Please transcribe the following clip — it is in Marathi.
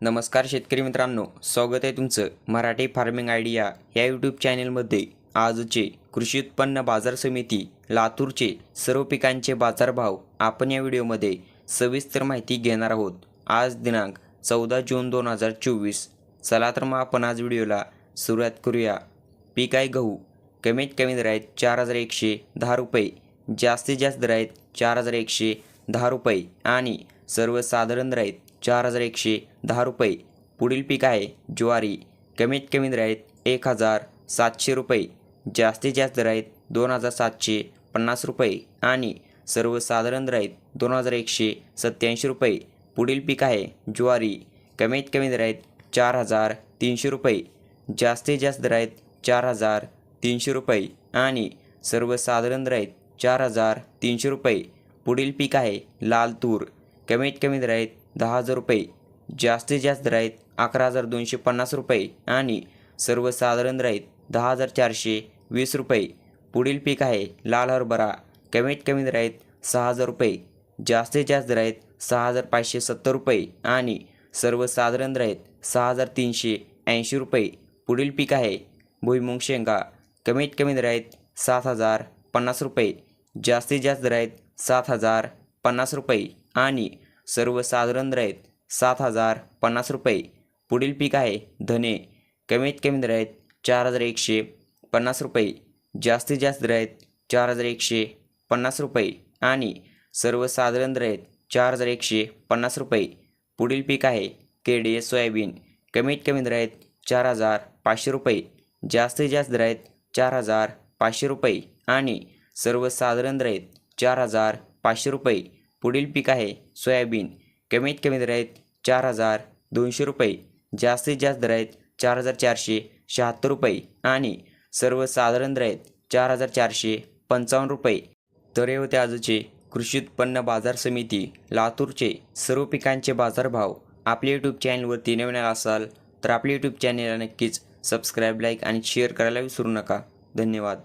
नमस्कार शेतकरी मित्रांनो स्वागत आहे तुमचं मराठी फार्मिंग आयडिया या यूट्यूब चॅनेलमध्ये. आजचे कृषी उत्पन्न बाजार समिती लातूरचे सर्व पिकांचे बाजारभाव आपण या व्हिडिओमध्ये सविस्तर माहिती घेणार आहोत. आज दिनांक चौदा जून दोन हजार चोवीस. चला तर मग आपण आज व्हिडिओला सुरुवात करूया. पीक आहे गहू. कमीत कमी दर आहेत चार हजार एकशे दहा रुपये. जास्तीत जास्त दर आहेत चार हजार एकशे दहा रुपये. आणि सर्वसाधारण दर आहेत चार हजार एकशे दहा रुपये. पुढील पीक आहे ज्वारी. कमीत कमी दर आहेत एक हजार सातशे रुपये. जास्तीत जास्त दर आहेत दोन हजार सातशे पन्नास रुपये आणि सर्वसाधारण दर आहेत दोन हजार एकशे सत्याऐंशी रुपये. पुढील पीक आहे ज्वारी. कमीत कमी दर आहेत चार हजार तीनशे रुपये. जास्तीत जास्त दर आहेत चार हजार तीनशे रुपये आणि सर्वसाधारण दर आहेत चार हजार तीनशे रुपये. पुढील पीक आहे लाल तूर. कमीत कमी दर आहेत दहा हजार रुपये जास्तीत जास्त दर आहेत अकरा हजार दोनशे पन्नास रुपये आणि सर्वसाधारण दर आहेत दहा हजार चारशे वीस रुपये. पुढील पीक आहे लाल हरभरा. कमीत कमी दर आहेत सहा हजार रुपये जास्तीत जास्त दर आहेत सहा हजार पाचशे सत्तर रुपये आणि सर्वसाधारण दर आहेत सहा हजार तीनशे ऐंशी रुपये. पुढील पीक आहे भुईमुंग शेंगा. कमीत कमी दर आहेत सात हजार पन्नास रुपये जास्तीत जास्त दर आहेत सात हजार पन्नास रुपये. आणि सर्वसाधारण दर सात हजार पन्नास रुपये. पुढील पीक आहे धने. कमीत कमी दर चार हजार एकशे पन्नास रुपये. जास्तीत जास्त दर चार हजार एकशे पन्नास रुपये आणि सर्वसाधारण दर चार हजार एकशे पन्नास रुपये. पुढील पीक आहे केडे सोयाबीन. कमीत कमी दर चार हजार पाचशे रुपये. जास्तीत जास्त दर चार हजार पाचशे रुपये आणि सर्वसाधारण दर आहेत चार हजार पाचशे रुपये. पुढील पीक आहे सोयाबीन. कमीत कमी दर आहेत चार हजार दोनशे रुपये. जास्तीत जास्त दर आहेत चार हजार चारशे शहात्तर रुपये. आणि सर्वसाधारण दर आहेत चार हजार चारशे पंचावन्न रुपये. तर हे होते आजचे कृषी उत्पन्न बाजार समिती लातूरचे सर्व पिकांचे बाजारभाव. आपल्या यूट्यूब चॅनलवरती नवीन असाल तर आपल्या यूट्यूब चॅनलला नक्कीच सबस्क्राईब लाईक आणि शेअर करायला विसरू नका. धन्यवाद.